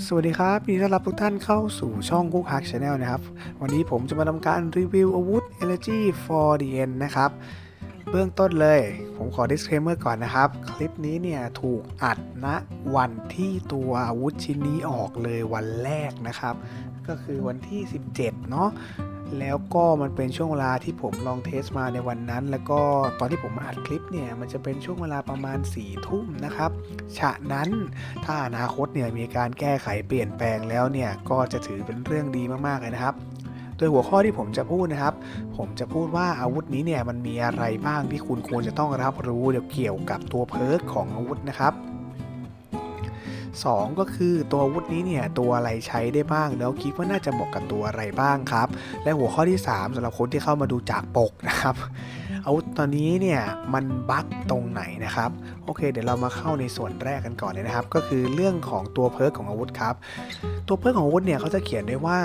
สวัสดีครับยินดีต้อนรับทุกท่านเข้าสู่ช่องคุกฮักชาแนลนะครับ วันนี้ผมจะมาทำการรีวิวอาวุธ Energy for the End นะครับ เบื้องต้นเลย ผมขอ disclaimer ก่อนนะครับ คลิปนี้เนี่ยถูกอัดณวันที่ตัวอาวุธชิ้นนี้ออกเลยวันแรกนะครับ ก็คือวันที่ 17 เนาะ แล้วก็มันเป็นช่วงเวลาที่ผมลองเทสมาในวันนั้น แล้วก็ตอนที่ผมมาอัดคลิปเนี่ยมันจะเป็นช่วงเวลาประมาณ4ี่ทุ่มนะครับ ฉะนั้นถ้าอนาคตเนี่ยมีการแก้ไขเปลี่ยนแปลงแล้วเนี่ยก็จะถือเป็นเรื่องดีมากๆเลยนะครับโดยหัวข้อที่ผมจะพูดนะครับ ผมจะพูดว่าอาวุธนี้เนี่ยมันมีอะไรบ้างที่คุณควรจะต้องรับรู้เกี่ยวกับตัวเพิร์กของอาวุธนะครับ 2 ก็คือตัวอาวุธนี้เนี่ยตัวอะไรใช้ได้บ้าง แล้วคิดว่าน่าจะเหมาะกับตัวอะไรบ้างครับ และหัวข้อที่ 3สำหรับคนที่เข้ามาดูจากปกนะครับอาวุธตอนนี้เนี่ยมันบั๊กตรงไหนนะครับโอเค เดี๋ยวเรามาเข้าในส่วนแรกกันก่อนเลยนะครับ ก็คือเรื่องของตัวเพิร์กของอาวุธครับ ตัวเพิร์กของอาวุธเนี่ยเขาจะเขียนไว้ว่า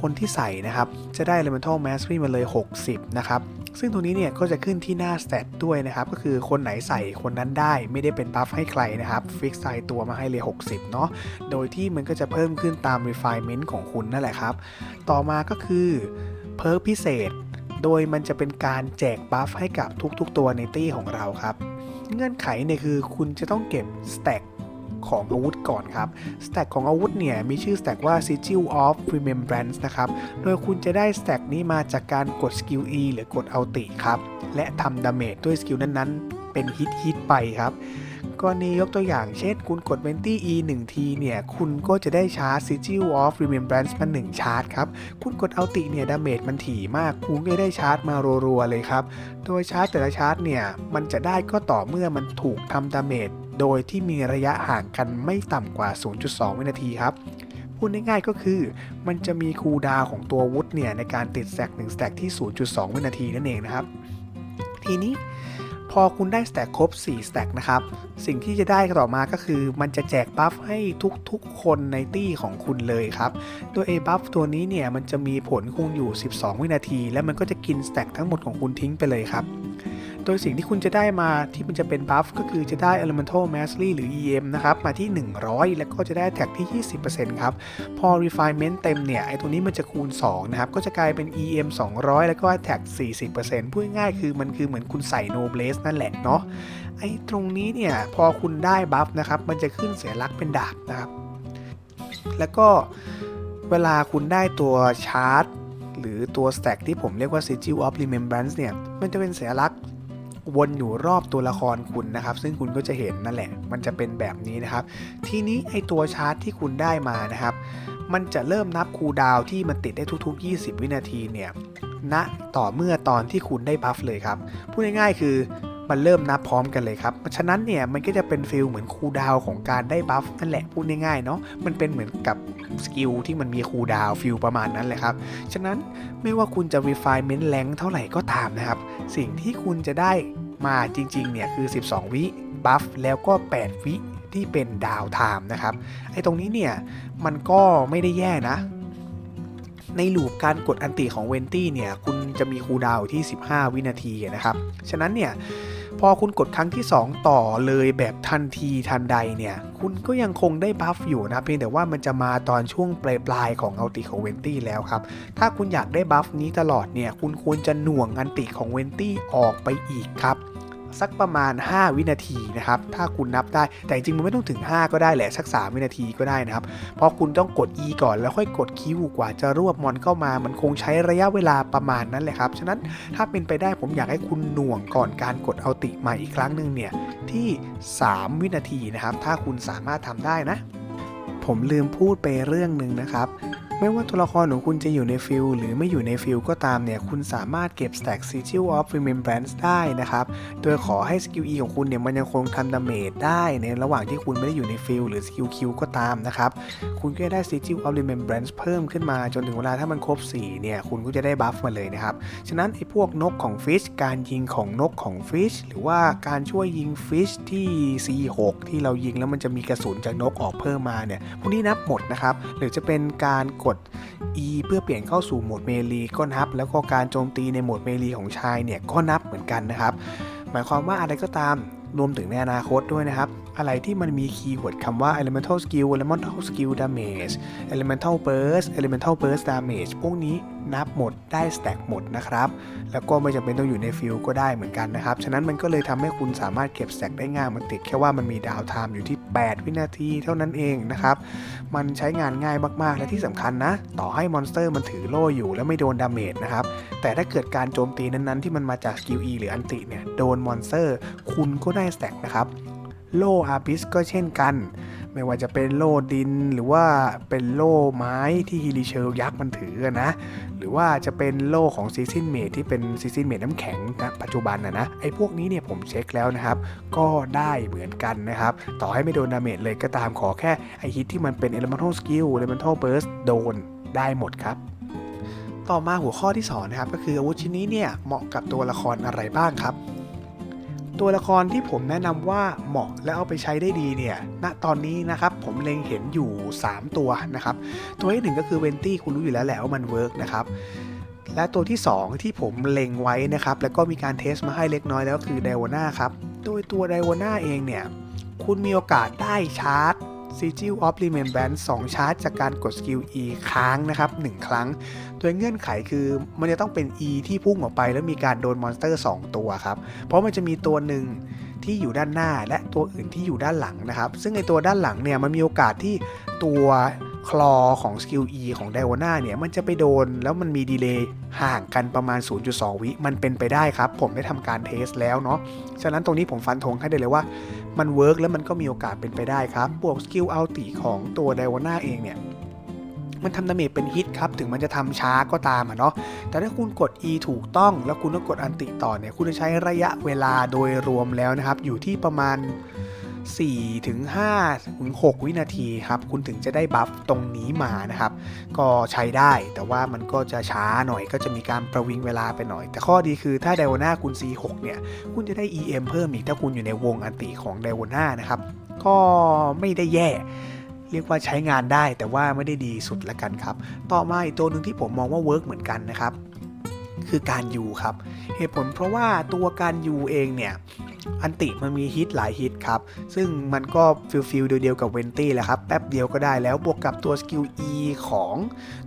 คนที่ใส่นะครับ จะได้ Elemental Mastery มาเลย 60 นะครับ ซึ่งตรงนี้เนี่ยก็จะขึ้นที่หน้า stat ด้วยนะครับ ก็คือคนไหนใส่คนนั้นได้ไม่ได้เป็นบัฟให้ใครนะครับฟิกไซตัวมาให้เลย 60 เนาะโดยที่มันก็จะเพิ่มขึ้นตาม refinement ของคุณนั่นแหละครับ ต่อมาก็คือเพิร์กพิเศษ โดยมันจะเป็นการแจกบัฟให้กับทุกๆ ตัวในตี้ของเราครับ เงื่อนไขเนี่ยคือคุณจะต้องเก็บ stack ของอาวุธก่อนครับ stack ของอาวุธเนี่ยมีชื่อ stack ว่า sigil of remembrance นะครับ โดยคุณจะได้ stack นี้มาจากการกดสกิล E หรือกดเอัลติครับ และทำดาเมจด้วยสกิลนั้นๆ เป็นฮิตฮิตไปครับ กรณียกตัวอย่างเช่น คุณกด 20 E 1ทีเนี่ย คุณก็จะได้ชาร์จ Sigil of Remembrance มา1ชาร์จครับ คุณกดเอัลติเนี่ย ดาเมจมันถี่มาก คุณก็ได้ชาร์จมารัวๆเลยครับ โดยชาร์จแต่ละชาร์จเนี่ย มันจะได้ก็ต่อเมื่อมันถูกทำดาเมจโดยที่มีระยะห่างกันไม่ต่ำกว่า 0.2 วินาทีครับพูดง่ายๆก็คือ มันจะมีคูดาวของตัววุธเนี่ยในการติดแสก1แต็กที่ 0.2 วินาทีนั่นเองนะครับ ทีนี้ พอคุณได้สแต็กครบ 4 สแต็กนะครับ สิ่งที่จะได้ต่อมาก็คือ มันจะแจกบัฟให้ทุกๆ คนในตี้ของคุณเลยครับตัว A buff ตัวนี้เนี่ย มันจะมีผลคงอยู่ 12 วินาที แล้วมันก็จะกินสแต็กทั้งหมดของคุณทิ้งไปเลยครับ โดยสิ่งที่คุณจะได้มาที่มันจะเป็นบัฟก็คือจะได้ Elemental Mastery หรือ EM นะครับ มาที่ 100 แล้วก็จะได้แท็กที่ 20%ครับ พอ refinement เต็มเนี่ย ไอตัวนี้มันจะคูณ 2 นะครับ ก็จะกลายเป็น EM 200 แล้วก็ attack 40%พูดง่ายคือมันคือเหมือนคุณใส่ no blaze นั่นแหละเนาะ ไอตรงนี้เนี่ย พอคุณได้บัฟนะครับ มันจะขึ้นเสัญลักษณ์เป็นดาบนะครับ แล้วก็เวลาคุณได้ตัวชาร์จหรือตัว stack ที่ผมเรียกว่า sigil of remembrance เนี่ย มันจะเป็นสัญลักษณ์ วนอยู่รอบตัวละครคุณนะครับ ซึ่งคุณก็จะเห็นนั่นแหละ มันจะเป็นแบบนี้นะครับ ทีนี้ไอตัวชาร์จที่คุณได้มานะครับ มันจะเริ่มนับคูดาวที่มันติดได้ทุก ๆ 20 วินาทีเนี่ยณต่อเมื่อตอนที่คุณได้บัฟเลยครับ พูดง่ายๆคือ มันเริ่มนับพร้อมกันเลยครับ ฉะนั้นเนี่ยมันก็จะเป็นฟิลเหมือนคูดาวของการได้บัฟนั่นแหละพูดง่ายๆเนาะ มันเป็นเหมือนกับสกิลที่มันมีคูดาวฟิลประมาณนั้นเลยครับ ฉะนั้นไม่ว่าคุณจะ refinement แรงเท่าไหร่ก็ตามนะครับ สิ่งที่คุณจะได้มาจริงๆเนี่ยคือ 12 วิบัฟแล้วก็ 8 วิที่เป็นดาวไทม์นะครับ ไอ้ตรงนี้เนี่ยมันก็ไม่ได้แย่นะในลูปการกดอันติของเวนตี้เนี่ย คุณจะมีคูลดาวที่ 15 วินาทีนะครับ ฉะนั้นเนี่ย พอคุณกดครั้งที่ 2 ต่อเลยแบบทันทีทันใดเนี่ย คุณก็ยังคงได้บัฟอยู่นะเพียงแต่ว่ามันจะมาตอนช่วงปลายปลายๆของอัลติของเวนตี้แล้วครับ ถ้าคุณอยากได้บัฟนี้ตลอดเนี่ย คุณควรจะหน่วงอันติของเวนตี้ออกไปอีกครับ สักประมาณ 5 วินาทีนะครับ ถ้าคุณนับได้ แต่จริงมันไม่ต้องถึง 5 ก็ได้แหละ สัก 3 วินาทีก็ได้นะครับ เพราะคุณต้องกด E ก่อนแล้วค่อยกดคิวกว่าจะรวบมอนเข้ามา มันคงใช้ระยะเวลาประมาณนั้นแหละครับ ฉะนั้นถ้าเป็นไปได้ผมอยากให้คุณหน่วงก่อนการกดเอาติมาอีกครั้งหนึ่งเนี่ยที่ 3 วินาทีนะครับ ถ้าคุณสามารถทำได้นะ ผมลืมพูดไปเรื่องหนึ่งนะครับ ไม่ว่าตัวละครของคุณจะอยู่ในฟิลหรือไม่อยู่ในฟิลก็ตามเนี่ย คุณสามารถเก็บ stack sigil of remembrance ได้นะครับ โดยขอให้สกิล E ของคุณเนี่ยมันยังคงทำดาเมจได้ในระหว่างที่คุณไม่ได้อยู่ในฟิลหรือสกิล Q ก็ตามนะครับ คุณก็จะได้ sigil of remembrance เพิ่มขึ้นมาจนถึงเวลาถ้ามันครบ 4 เนี่ย คุณก็จะได้บัฟมาเลยนะครับ ฉะนั้นไอ้พวกนกของฟิชการยิงของนกของฟิชหรือว่าการช่วยยิงฟิชที่ C6 ที่เรายิงแล้วมันจะมีกระสุนจากนกออกเพิ่มมาเนี่ยพวกนี้นับหมดนะครับหรือจะเป็นการกด E เพื่อเปลี่ยนเข้าสู่โหมดเมลีก็นับ แล้วก็การโจมตีในโหมดเมลีของชายเนี่ยก็นับเหมือนกันนะครับ หมายความว่าอะไรก็ตาม รวมถึงในอนาคตด้วยนะครับ อะไรที่มันมีคีย์เวิร์ดคำว่า elemental skill elemental skill damage elemental burst elemental burst damage พวกนี้นับหมดได้ stack หมดนะครับ แล้วก็ไม่จำเป็นต้องอยู่ในฟิลก็ได้เหมือนกันนะครับ ฉะนั้นมันก็เลยทำให้คุณสามารถเก็บ stack ได้ง่าย มันติดแค่ว่ามันมีดาวไทม์อยู่ที่ 8 วินาทีเท่านั้นเองนะครับ มันใช้งานง่ายมากๆ และที่สำคัญนะ ต่อให้มอนสเตอร์มันถือโล่อยู่แล้วไม่โดนดาเมจนะครับ แต่ถ้าเกิดการโจมตีนั้นๆ ที่มันมาจากสกิล E หรืออันติเนี่ย โดนมอนสเตอร์ คุณก็ได้สแต็กนะครับ โล่อาร์บิสก็เช่นกัน ไม่ว่าจะเป็นโล่ดินหรือว่าเป็นโล่ไม้ที่ฮิลิเชลยักษ์มันถือนะ หรือว่าจะเป็นโล่ของซีซินเมดที่เป็นซีซินเมดน้ำแข็งนะปัจจุบันนะนะไอ้พวกนี้เนี่ยผมเช็คแล้วนะครับ ก็ได้เหมือนกันนะครับ ต่อให้ไม่โดนดาเมจเลยก็ตามขอแค่ไอฮิตที่มันเป็น Elemental Skill Elemental Burst โดนได้หมดครับต่อมาหัวข้อที่2นะครับก็คืออาวุธชิ้นนี้เนี่ยเหมาะกับตัวละครอะไรบ้างครับ ตัวละครที่ผมแนะนำว่าเหมาะและเอาไปใช้ได้ดีเนี่ย ณ ตอนนี้นะครับผมเล็งเห็นอยู่ 3 ตัวนะครับ ตัวที่หนึ่งก็คือเวนตี้คุณรู้อยู่แล้วแหละว่ามันเวิร์กนะครับ และตัวที่ 2 ที่ผมเล็งไว้นะครับ แล้วก็มีการเทสมาให้เล็กน้อยแล้วคือไดวานาครับ โดยตัวไดวานาเองเนี่ย คุณมีโอกาสได้ชาร์จ Sigil of Remembrance 2ชาร์จจากการกดสกิล E ค้างนะครับ 1 ครั้ง โดยเงื่อนไขคือมันจะต้องเป็น E ที่พุ่งออกไปแล้วมีการโดนมอนสเตอร์ 2 ตัวครับ เพราะมันจะมีตัวหนึ่งที่อยู่ด้านหน้าและตัวอื่นที่อยู่ด้านหลังนะครับ ซึ่งในตัวด้านหลังเนี่ยมันมีโอกาสที่ตัว คลอของสกิล E ของไดว a นาเนี่ย มันจะไปโดนแล้วมันมีดีเลย์ห่างกันประมาณ 0.2 วิ มันเป็นไปได้ครับ ผมได้ทำการเทสแล้วเนาะ ฉะนั้นตรงนี้ผมฟันธงให้ได้เลยว่า มันเวิร์กแล้วมันก็มีโอกาสเป็นไปได้ครับ บวกสกิลอัลติของตัวไดว a นาเองเนี่ยมันทำดาเมจเป็นฮิตครับ ถึงมันจะทำช้าก็ตามอะเนาะ แต่ถ้าคุณกด E ถูกต้อง แล้วคุณต้องกดอันติต่อเนี่ย คุณจะใช้ระยะเวลาโดยรวมแล้วนะครับ อยู่ที่ประมาณ 4ถึง5ถึง6วินาทีครับ คุณถึงจะได้บัฟตรงนี้มานะครับ ก็ใช้ได้แต่ว่ามันก็จะช้าหน่อยก็จะมีการประวิงเวลาไปหน่อย แต่ข้อดีคือถ้าไดว a นาคุณ C6 เนี่ย คุณจะได้ EM เพิ่มอีกถ้าคุณอยู่ในวงอันติของไดว a นานะครับ ก็ไม่ได้แย่เรียกว่าใช้งานได้แต่ว่าไม่ได้ดีสุดละกันครับ ต่อมาอีกตัวหนึ่งที่ผมมองว่าเวิร์กเหมือนกันนะครับ คือการยูครับ เหตุผลเพราะว่าตัวการยูเองเนี่ย อันติมันมีฮิตหลายฮิตครับ ซึ่งมันก็ฟิลฟิลเดียวกับเวนตี้แหละครับ แป๊บเดียวก็ได้แล้วบวกกับตัวสกิล E ของ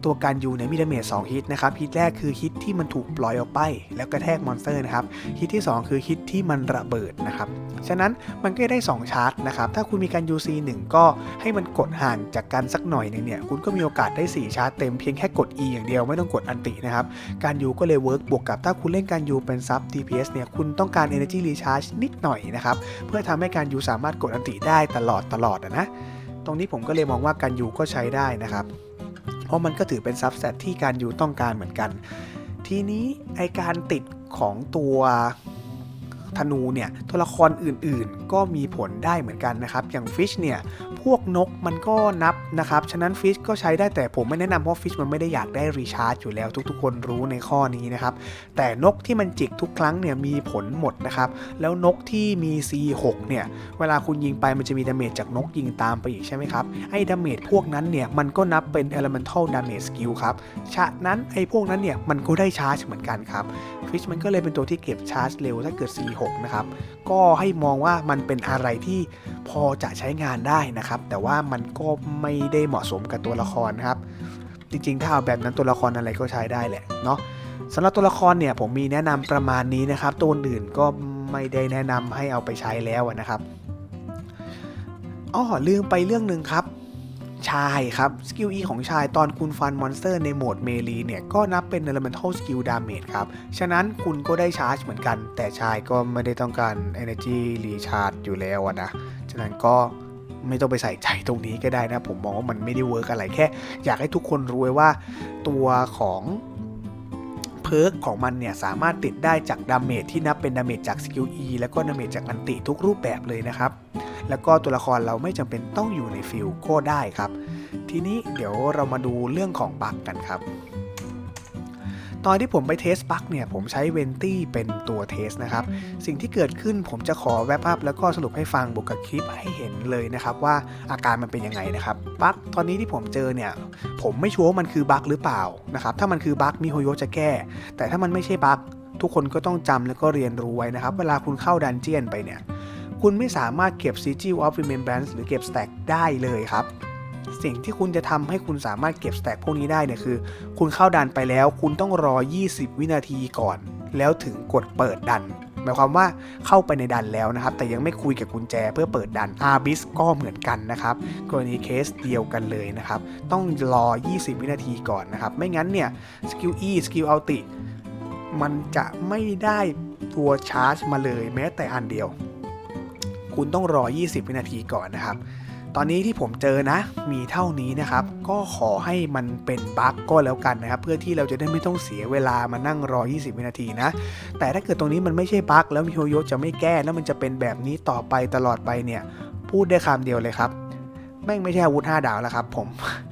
ตัวการยูเนี่ยมีดเมจ2ฮิตนะครับ ฮิตแรกคือฮิตที่มันถูกปล่อยออกไป แล้วกระแทกมอนสเตอร์นะครับ ฮิตที่ 2 คือฮิตที่มันระเบิดนะครับ ฉะนั้นมันก็ได้ 2 ชาร์จนะครับ ถ้าคุณมีการ UC 1 ก็ให้มันกดห่างจากกันสักหน่อยหนึงเนี่ย คุณก็มีโอกาสได้ 4 ชาร์จเต็มเพียงแค่กด E อย่างเดียวไม่ต้องกดอันตินะครับ การยูก็เลยเวิร์กบวกกับถ้าคุณเล่นการยูเป็นซับ DPS เนี่ย คุณต้องการ Energy Recharge นิดหน่อยนะครับ เพื่อทำให้การยูสามารถกดอันติได้ตลอดตลอดอะนะ ตรงนี้ผมก็เลยมองว่าการยูก็ใช้ได้นะครับ เพราะมันก็ถือเป็นซับเซตที่การยูต้องการเหมือนกัน ทีนี้ไอการติดของตัว ธนูเนี่ยตัวละครอื่นๆ ก็มีผลได้เหมือนกันนะครับ อย่างฟิชเนี่ยพวกนกมันก็นับนะครับ ฉะนั้นฟิชก็ใช้ได้แต่ผมไม่แนะนำเพราะฟิชมันไม่ได้อยากได้รีชาร์จอยู่แล้วทุกๆ คนรู้ในข้อนี้นะครับ แต่นกที่มันจิกทุกครั้งเนี่ยมีผลหมดนะครับ แล้วนกที่มี C6 เนี่ยเวลาคุณยิงไปมันจะมีดาเมจจากนกยิงตามไปอีกใช่ไหมครับ ไอ้ดาเมจพวกนั้นเนี่ยมันก็นับเป็น elemental damage skill ครับฉะนั้นไอ้พวกนั้นเนี่ยมันก็ได้ชาร์จเหมือนกันครับฟิชมันก็เลยเป็นตัวที่เก็บชาร์จเร็วถ้าเกิด C6 นะครับ ก็ให้มองว่ามันเป็นอะไรที่พอจะใช้งานได้นะครับ แต่ว่ามันก็ไม่ได้เหมาะสมกับตัวละครครับ จริงๆ ถ้าเอาแบบนั้นตัวละครอะไรก็ใช้ได้แหละเนาะสำหรับตัวละครเนี่ยผมมีแนะนำประมาณนี้นะครับ ตัวอื่นก็ไม่ได้แนะนำให้เอาไปใช้แล้วนะครับอ๋อลืมไปเรื่องหนึ่งครับ ชายครับ สกิล E ของชายตอนคุณฟันมอนสเตอร์ในโหมดเมลีเนี่ย ก็นับเป็น Elemental Skill Damage ครับ ฉะนั้นคุณก็ได้ชาร์จเหมือนกัน แต่ชายก็ไม่ได้ต้องการ Energy Recharge อยู่แล้วนะ ฉะนั้นก็ไม่ต้องไปใส่ใจตรงนี้ก็ได้นะ ผมมองว่ามันไม่ได้เวิร์กอะไรแค่ อยากให้ทุกคนรู้ว่าตัวของ เพิร์กของมันเนี่ยสามารถติดได้จากดาเมจที่นับเป็นดาเมจจากสกิล E แล้วก็ดาเมจจากอันติทุกรูปแบบเลยนะครับ แล้วก็ตัวละครเราไม่จำเป็นต้องอยู่ในฟิลก็ได้ครับ ทีนี้เดี๋ยวเรามาดูเรื่องของบั๊กกันครับ ตอนที่ผมไปเทสบั๊กเนี่ยผมใช้เวนตี้เป็นตัวเทสนะครับ สิ่งที่เกิดขึ้นผมจะขอแวบอัพแล้วก็สรุปให้ฟังบวกกับคลิปให้เห็นเลยนะครับว่าอาการมันเป็นยังไงนะครับบั๊กตอนนี้ที่ผมเจอเนี่ยผมไม่ชัวร์ว่ามันคือบั๊กหรือเปล่านะครับถ้ามันคือบั๊กมิโฮโยจะแก้ แต่ถ้ามันไม่ใช่บั๊กทุกคนก็ต้องจำแล้วก็เรียนรู้ไว้นะครับ เวลาคุณเข้าดันเจียนไปเนี่ยคุณไม่สามารถเก็บ Sigil of Remembrance หรือเก็บ Stack ได้เลยครับ สิ่งที่คุณจะทำให้คุณสามารถเก็บ Stack พวกนี้ได้เนี่ยคือ คุณเข้าดันไปแล้ว คุณต้องรอ 20 วินาทีก่อน แล้วถึงกดเปิดดัน หมายความว่าเข้าไปในดันแล้วนะครับ แต่ยังไม่คุยกับกุญแจเพื่อเปิดดัน Arbis ก็เหมือนกันนะครับ กรณีเคสเดียวกันเลยนะครับ ต้องรอ 20 วินาทีก่อนนะครับ ไม่งั้นเนี่ยสกิล E สกิล Ulti มันจะไม่ได้ตัวชาร์จมาเลยแม้แต่อันเดียว คุณต้องรอ 20 วินาทีก่อนนะครับ ตอนนี้ที่ผมเจอนะ มีเท่านี้นะครับ ก็ขอให้มันเป็นบั๊กก็แล้วกันนะครับ เพื่อที่เราจะได้ไม่ต้องเสียเวลามานั่งรอ 20 วินาทีนะ แต่ถ้าเกิดตรงนี้มันไม่ใช่บั๊กแล้วมิโฮโยจะไม่แก้แล้วมันจะเป็นแบบนี้ต่อไปตลอดไปเนี่ย พูดได้คำเดียวเลยครับแม่งไม่ใช่อาวุธ 5 ดาวแล้วครับ ผม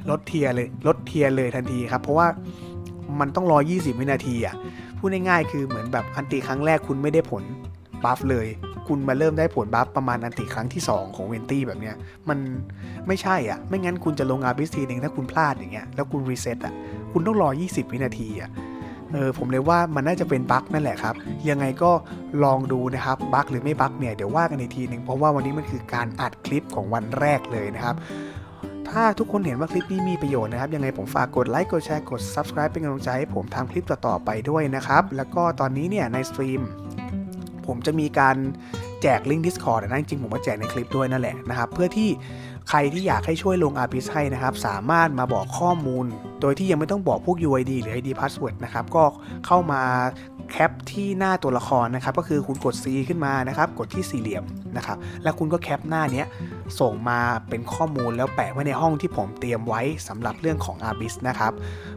ลดเทียเลยลดเทียเลยทันทีครับ เพราะว่ามันต้องรอ 20 วินาทีอะพูดง่ายๆคือเหมือนแบบอันติครั้งแรกคุณไม่ได้ผลบัฟเลย คุณมาเริ่มได้ผลบัฟประมาณอันติครั้งที่ 2 ของเวนตี้แบบเนี้ยมันไม่ใช่อะ ไม่งั้นคุณจะลงอาร์บิสทีหนึ่งถ้าคุณพลาดอย่างเงี้ยแล้วคุณรีเซ็ตอะคุณต้องรอ 20 วินาทีอะเออผมเลยว่ามันน่าจะเป็นบั๊กนั่นแหละครับ ยังไงก็ลองดูนะครับบั๊กหรือไม่บั๊กเนี่ยเดี๋ยวว่ากันอีกทีหนึ่งเพราะว่าวันนี้มันคือการอัดคลิปของวันแรกเลยนะครับ ถ้าทุกคนเห็นว่าคลิปนี้มีประโยชน์นะครับ ยังไงผมฝากกดไลค์กดแชร์กด Subscribe เป็นกำลังใจให้ผมทำคลิปต่อๆไปด้วยนะครับ แล้วก็ตอนนี้เนี่ยในสตรีม ผมจะมีการแจกลิงก์ Discord นะจริงผมก็แจกในคลิปด้วยนั่นแหละนะครับ เพื่อที่ใครที่อยากให้ช่วยลง RPS ให้นะครับ สามารถมาบอกข้อมูล โดยที่ยังไม่ต้องบอกพวก UID หรือ ID password นะครับ ก็เข้ามา แคปที่หน้าตัวละครนะครับก็คือคุณกด C ขึ้นมานะครับกดที่สี่เหลี่ยมนะครับแล้วคุณก็แคปหน้านี้ส่งมาเป็นข้อมูลแล้วแปะไว้ในห้องที่ผมเตรียมไว้สำหรับเรื่องของ Arbis นะครับ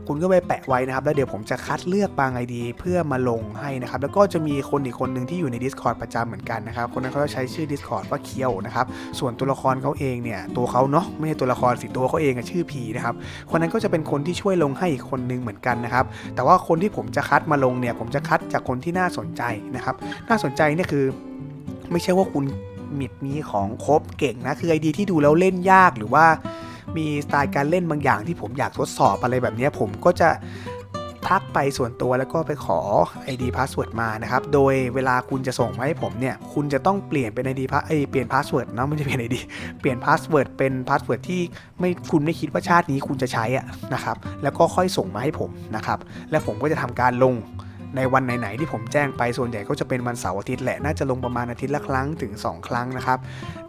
คุณก็ไปแปะไว้นะครับแล้วเดี๋ยวผมจะคัดเลือกบางไอดีเพื่อมาลงให้นะครับแล้วก็จะมีคนอีกคนหนึ่งที่อยู่ใน Discord ประจำเหมือนกันนะครับคนนั้นเขาจะใช้ชื่อ Discord ว่าเคียวนะครับส่วนตัวละครเขาเองเนี่ยตัวเขาเนาะไม่ใช่ตัวละครสิตัวเขาเองอะชื่อพีนะครับคนนั้นก็จะเป็นคนที่ช่วยลงให้อีกคนนึงเหมือนกันนะครับแต่ว่าคนที่ผมจะคัดมาลงเนี่ยผมจะคัดจากคนที่น่าสนใจนะครับ น่าสนใจเนี่ยคือ ไม่ใช่ว่าคุณมิดมีของครบเก่งนะ คือไอดีที่ดูแล้วเล่นยากหรือว่ามีสไตล์การเล่นบางอย่างที่ผมอยากทดสอบอะไรแบบนี้ผมก็จะทักไปส่วนตัวแล้วก็ไปขอ ID password มานะครับ โดยเวลาคุณจะส่งมาให้ผมเนี่ย คุณจะต้องเปลี่ยนเป็น ID พาเอยเปลี่ยน password นะไม่ใช่เปลี่ยน ID เปลี่ยน password เป็น password ที่ไม่คุณไม่คิดว่าชาตินี้คุณจะใช้อะนะครับ แล้วก็ค่อยส่งมาให้ผมนะครับ และผมก็จะทำการลง ในวันไหนๆที่ผมแจ้งไปส่วนใหญ่ก็จะเป็นวันเสาร์อาทิตย์แหละน่าจะลงประมาณอาทิตย์ละครั้งถึง 2 ครั้งนะครับ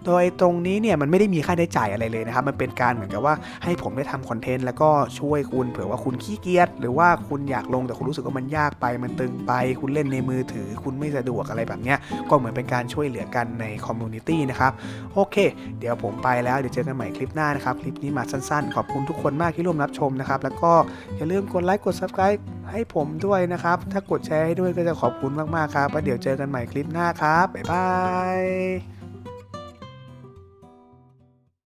โดยตรงนี้เนี่ยมันไม่ได้มีค่าใช้จ่ายอะไรเลยนะครับมันเป็นการเหมือนกับว่าให้ผมได้ทำคอนเทนต์แล้วก็ช่วยคุณเผื่อว่าคุณขี้เกียจหรือว่าคุณอยากลงแต่คุณรู้สึกว่ามันยากไป มันตึงไป คุณเล่นในมือถือ คุณไม่สะดวกอะไรแบบเนี้ยก็เหมือนเป็นการช่วยเหลือกันในคอมมูนิตี้นะครับโอเค เดี๋ยวผมไปแล้วเดี๋ยวเจอกันใหม่คลิปหน้านะครับคลิปนี้มาสั้นๆ ขอบคุณทุกคนมากที่ร่วมรับชมนะครับแล้วก็อย่าลืมกดไลค์กด subscribe ให้ผมด้วยนะครับ ถ้ากดแชร์ให้ด้วยก็จะขอบคุณมากๆครับแล้วเดี๋ยวเจอกันใหม่คลิปหน้าครับบ๊ายบาย